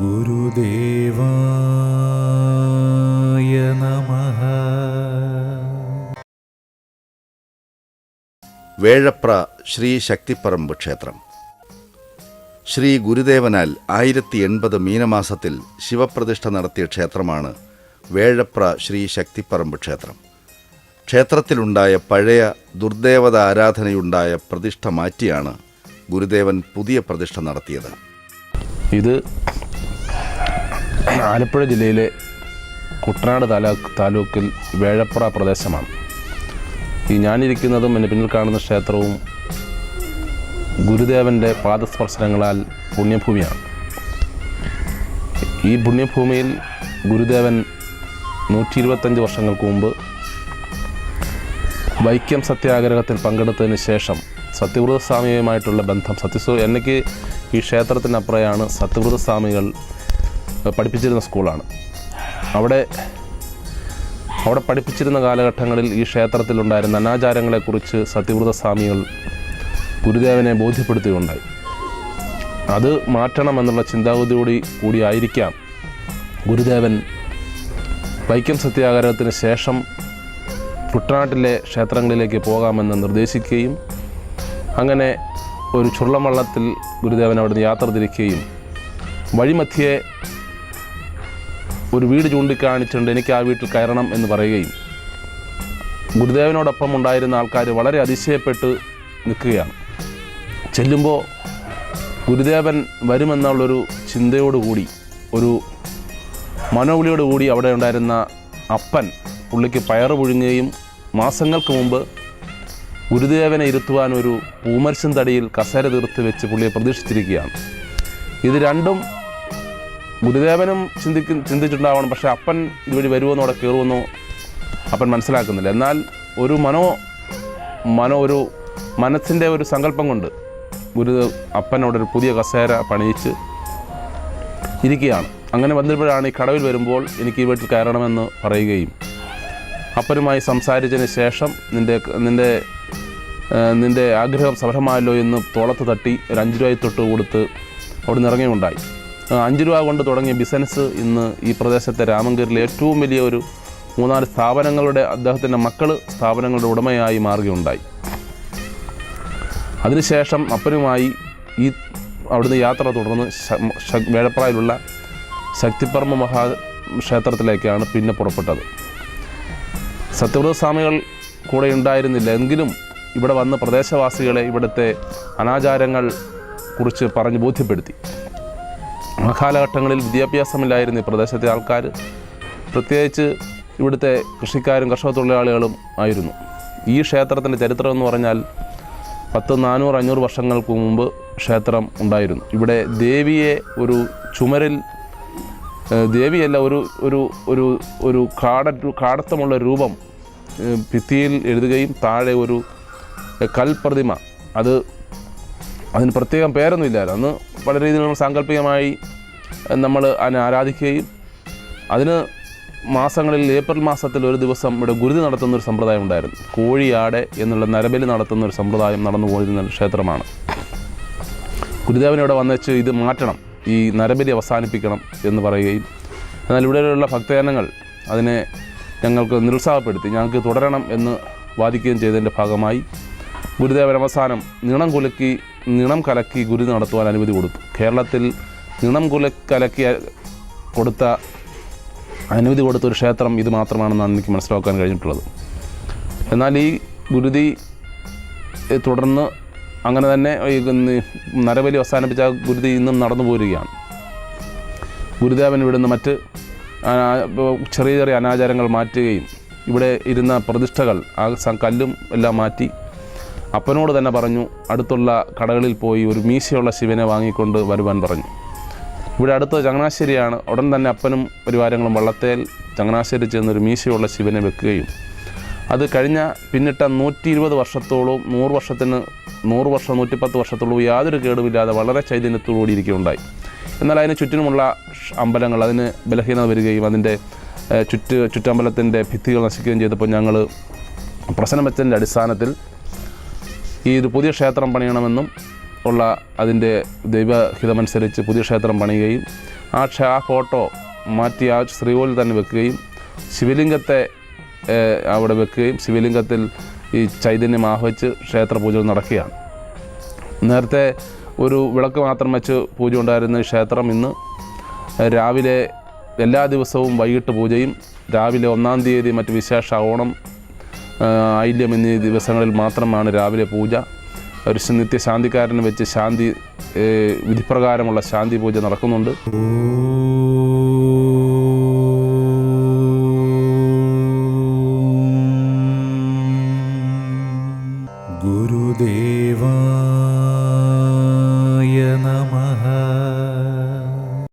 ഗുരുദേവായ നമഃ. വേഴപ്ര ശ്രീ ശക്തിപ്പറമ്പ് ക്ഷേത്രം. ശ്രീ ഗുരുദേവനാൽ ആയിരത്തി എൺപത് മീനമാസത്തിൽ ശിവപ്രതിഷ്ഠ നടത്തിയ ക്ഷേത്രമാണ് വേഴപ്ര ശ്രീ ശക്തിപ്പറമ്പ് ക്ഷേത്രം. ക്ഷേത്രത്തിലുണ്ടായ പഴയ ദുർദേവത ആരാധനയുണ്ടായ പ്രതിഷ്ഠ മാറ്റിയാണ് ഗുരുദേവൻ പുതിയ പ്രതിഷ്ഠ നടത്തിയത്. ഇത് ആലപ്പുഴ ജില്ലയിലെ കുട്ടനാട് താലൂക്ക് താലൂക്കിൽ വേഴപ്പുറ പ്രദേശമാണ്. ഈ ഞാനിരിക്കുന്നതും എന്റെ പിന്നിൽ കാണുന്ന ക്ഷേത്രവും ഗുരുദേവന്റെ പാദസ്പർശനങ്ങളാൽ പുണ്യഭൂമിയാണ്. ഈ പുണ്യഭൂമിയിൽ ഗുരുദേവൻ നൂറ്റി ഇരുപത്തഞ്ച് വർഷങ്ങൾക്ക് മുമ്പ് വൈക്കം സത്യാഗ്രഹത്തിൽ പങ്കെടുത്തതിന് ശേഷം സത്യവ്രത സ്വാമിയുമായിട്ടുള്ള ബന്ധം സത്യസ്വ എനിക്ക് ഈ ക്ഷേത്രത്തിനപ്പുറയാണ് സത്യവ്രത സ്വാമികൾ പഠിപ്പിച്ചിരുന്ന സ്കൂളാണ്. അവിടെ അവിടെ പഠിപ്പിച്ചിരുന്ന കാലഘട്ടങ്ങളിൽ ഈ ക്ഷേത്രത്തിലുണ്ടായിരുന്ന അനാചാരങ്ങളെക്കുറിച്ച് സത്യവ്രത സ്വാമികൾ ഗുരുദേവനെ ബോധ്യപ്പെടുത്തുകയുണ്ടായി. അത് മാറ്റണമെന്നുള്ള ചിന്താഗതിയോടി കൂടിയായിരിക്കാം ഗുരുദേവൻ വൈക്കം സത്യാഗ്രഹത്തിന് ശേഷം കുട്ടനാട്ടിലെ ക്ഷേത്രങ്ങളിലേക്ക് പോകാമെന്ന് നിർദ്ദേശിക്കുകയും അങ്ങനെ ഒരു ചുള്ളം വള്ളത്തിൽ ഗുരുദേവൻ അവിടുന്ന് യാത്ര തിരിക്കുകയും വഴിമധ്യേ ഒരു വീട് ചൂണ്ടിക്കാണിച്ചുകൊണ്ട് എനിക്ക് ആ വീട്ടിൽ കയറണം എന്ന് പറയുകയും. ഗുരുദേവനോടൊപ്പം ഉണ്ടായിരുന്ന ആൾക്കാർ വളരെ അതിശയപ്പെട്ട് നിൽക്കുകയാണ്. ചെല്ലുമ്പോൾ ഗുരുദേവൻ വരുമെന്നുള്ളൊരു ചിന്തയോടുകൂടി ഒരു മനോവിളിയോടുകൂടി അവിടെ ഉണ്ടായിരുന്ന അപ്പൻ പുള്ളിക്ക് പയറ് പുഴുങ്ങുകയും മാസങ്ങൾക്ക് മുമ്പ് ഗുരുദേവനെ ഇരുത്തുവാൻ ഒരു പൂമരശം തടിയിൽ കസേര തീർത്ത് വെച്ച് പുള്ളിയെ പ്രതീക്ഷിച്ചിരിക്കുകയാണ്. ഇത് രണ്ടും ഗുരുദേവനും ചിന്തിക്കും ചിന്തിച്ചിട്ടുണ്ടാവണം പക്ഷേ അപ്പൻ ഇതുവഴി വരുമെന്നോ അവിടെ കയറുമെന്നോ അപ്പൻ മനസ്സിലാക്കുന്നില്ല. എന്നാൽ ഒരു മനോ മനോ ഒരു മനസ്സിന്റെ ഒരു സങ്കല്പം കൊണ്ട് ഗുരു അപ്പനോട് ഒരു പുതിയ കസേര പണിയിച്ച് ഇരിക്കുകയാണ്. അങ്ങനെ വന്നപ്പോഴാണ് ഈ കടവിൽ വരുമ്പോൾ എനിക്ക് ഈ വീട്ടിൽ കയറണമെന്ന് പറയുകയും അപ്പനുമായി സംസാരിച്ചതിന് ശേഷം നിന്റെ നിന്റെ നിന്റെ ആഗ്രഹം സഫലമായല്ലോ എന്ന് തോളത്ത് തട്ടി ഒരു അഞ്ച് രൂപ തൊട്ട് കൊടുത്ത് അവിടെ നിന്ന് ഇറങ്ങിയുണ്ടായി അഞ്ച് രൂപ കൊണ്ട് തുടങ്ങിയ ബിസിനസ് ഇന്ന് ഈ പ്രദേശത്തെ രാമങ്കരിലെ ഏറ്റവും വലിയ ഒരു മൂന്നാൽ സ്ഥാപനങ്ങളുടെ അദ്ദേഹത്തിന്റെ മക്കൾ സ്ഥാപനങ്ങളുടെ ഉടമയായി മാറുകയുണ്ടായി. അതിനുശേഷം അപ്പനുമായി ഈ അവിടുന്ന് യാത്ര തുടർന്ന് വേഴപ്രായിലുള്ള ശക്തിപ്പറമ്പ് മഹാ ക്ഷേത്രത്തിലേക്കാണ് പിന്നെ പുറപ്പെട്ടത്. സത്യവ്രത സ്വാമികൾ കൂടെ ഉണ്ടായിരുന്നില്ല എങ്കിലും ഇവിടെ വന്ന് പ്രദേശവാസികളെ ഇവിടുത്തെ അനാചാരങ്ങൾ കുറിച്ച് പറഞ്ഞ് ബോധ്യപ്പെടുത്തി. ആ കാലഘട്ടങ്ങളിൽ വിദ്യാഭ്യാസമില്ലായിരുന്നു ഈ പ്രദേശത്തെ ആൾക്കാർ പ്രത്യേകിച്ച് ഇവിടുത്തെ കൃഷിക്കാരും കർഷക തൊഴിലാളികളും ആയിരുന്നു. ഈ ക്ഷേത്രത്തിന്റെ ചരിത്രം എന്ന് പറഞ്ഞാൽ പത്ത് നാനൂറ് അഞ്ഞൂറ് വർഷങ്ങൾക്ക് മുമ്പ് ക്ഷേത്രം ഉണ്ടായിരുന്നു. ഇവിടെ ദേവിയെ ഒരു ചുമരിൽ ദേവിയല്ല ഒരു ഒരു ഒരു ഒരു കാട കാടത്തമുള്ള രൂപം ഭിത്തിയിൽ എഴുതുകയും താഴെ ഒരു കൽപ്രതിമ അത് അതിന് പ്രത്യേകം പേരൊന്നും ഇല്ലായിരുന്നു. അന്ന് പല രീതിയിലുള്ള സാങ്കല്പികമായി നമ്മൾ അതിനെ ആരാധിക്കുകയും അതിന് മാസങ്ങളിൽ ഏപ്രിൽ മാസത്തിൽ ഒരു ദിവസം ഇവിടെ ഗുരുതി നടത്തുന്ന ഒരു സമ്പ്രദായം ഉണ്ടായിരുന്നു. കോഴിയാട് എന്നുള്ള നരബലി നടത്തുന്ന ഒരു സമ്പ്രദായം നടന്നു പോയിരുന്ന ക്ഷേത്രമാണ്. ഗുരുദേവൻ ഇവിടെ വന്നേച്ച് ഇത് മാറ്റണം ഈ നരബലി അവസാനിപ്പിക്കണം എന്ന് പറയുകയും എന്നാൽ ഇവിടെയുള്ള ഭക്തജനങ്ങൾ അതിനെ ഞങ്ങൾക്ക് നിരുത്സാഹപ്പെടുത്തി ഞങ്ങൾക്ക് തുടരണം എന്ന് വാദിക്കുകയും ചെയ്തതിന്റെ ഭാഗമായി ഗുരുദേവൻ അവസാനം നിണം കുലുക്കി നിണം കലക്കി ഗുരു നടത്തുവാൻ അനുമതി കൊടുത്തു. കേരളത്തിൽ നിണം കുല കലക്കി കൊടുത്ത അനുമതി കൊടുത്ത ഒരു ക്ഷേത്രം ഇത് മാത്രമാണെന്നാണ് എനിക്ക് മനസ്സിലാക്കാൻ കഴിഞ്ഞിട്ടുള്ളത്. എന്നാൽ ഈ ഗുരുതി തുടർന്ന് അങ്ങനെ തന്നെ നരബലി അവസാനിപ്പിച്ച ഗുരുതി ഇന്നും നടന്നു പോരുകയാണ്. ഗുരുദേവൻ ഇവിടുന്ന് മറ്റ് ചെറിയ ചെറിയ അനാചാരങ്ങൾ മാറ്റുകയും ഇവിടെ ഇരുന്ന പ്രതിഷ്ഠകൾ ആ കല്ലും എല്ലാം മാറ്റി അപ്പനോട് തന്നെ പറഞ്ഞു അടുത്തുള്ള കടകളിൽ പോയി ഒരു മീശയുള്ള ശിവനെ വാങ്ങിക്കൊണ്ട് വരുവാൻ പറഞ്ഞു. ഇവിടെ അടുത്ത് ചങ്ങനാശ്ശേരിയാണ്. ഉടൻ തന്നെ അപ്പനും പരിവാരങ്ങളും വള്ളത്തേൽ ചങ്ങനാശ്ശേരി ചെന്നൊരു മീശയുള്ള ശിവനെ വെക്കുകയും. അത് കഴിഞ്ഞ പിന്നിട്ട നൂറ്റി ഇരുപത് വർഷത്തോളം നൂറ് വർഷത്തിന് നൂറ് വർഷം നൂറ്റിപ്പത്ത് വർഷത്തോളം യാതൊരു കേടുമില്ലാതെ വളരെ ചൈതന്യത്തോടുകൂടി ഇരിക്കുകയുണ്ടായി എന്നാൽ അതിന് ചുറ്റിനുമുള്ള അമ്പലങ്ങൾ അതിന് ബലഹീനത വരികയും അതിന്റെ ചുറ്റ് ചുറ്റമ്പലത്തിന്റെ ഭിത്തികൾ നശിക്കുകയും ചെയ്തപ്പോൾ ഞങ്ങൾ പ്രശ്നം വെച്ചതിന്റെ അടിസ്ഥാനത്തിൽ ഈ ഒരു പുതിയ ക്ഷേത്രം പണിയണമെന്നും ഉള്ള അതിന്റെ ദൈവഹിതമനുസരിച്ച് പുതിയ ക്ഷേത്രം പണിയുകയും ആ ക്ഷേ ആ ഫോട്ടോ മാറ്റി ആ ശ്രീകോവിൽ തന്നെ വെക്കുകയും ശിവലിംഗത്തെ അവിടെ വെക്കുകയും ശിവലിംഗത്തിൽ ഈ ചൈതന്യം ആഹ്വച്ച് ക്ഷേത്ര പൂജകൾ നടക്കുകയാണ്. നേരത്തെ ഒരു വിളക്ക് മാത്രം വെച്ച് പൂജ ഉണ്ടായിരുന്ന ക്ഷേത്രം ഇന്ന് രാവിലെ എല്ലാ ദിവസവും വൈകിട്ട് പൂജയും രാവിലെ ഒന്നാം തീയതി മറ്റ് വിശേഷ ഓണം ആയില്യം എന്നീ ദിവസങ്ങളിൽ മാത്രമാണ് രാവിലെ പൂജ. ഒരു നിത്യശാന്തിക്കാരനെ വെച്ച് ശാന്തി വിധിപ്രകാരമുള്ള ശാന്തി പൂജ നടക്കുന്നുണ്ട്.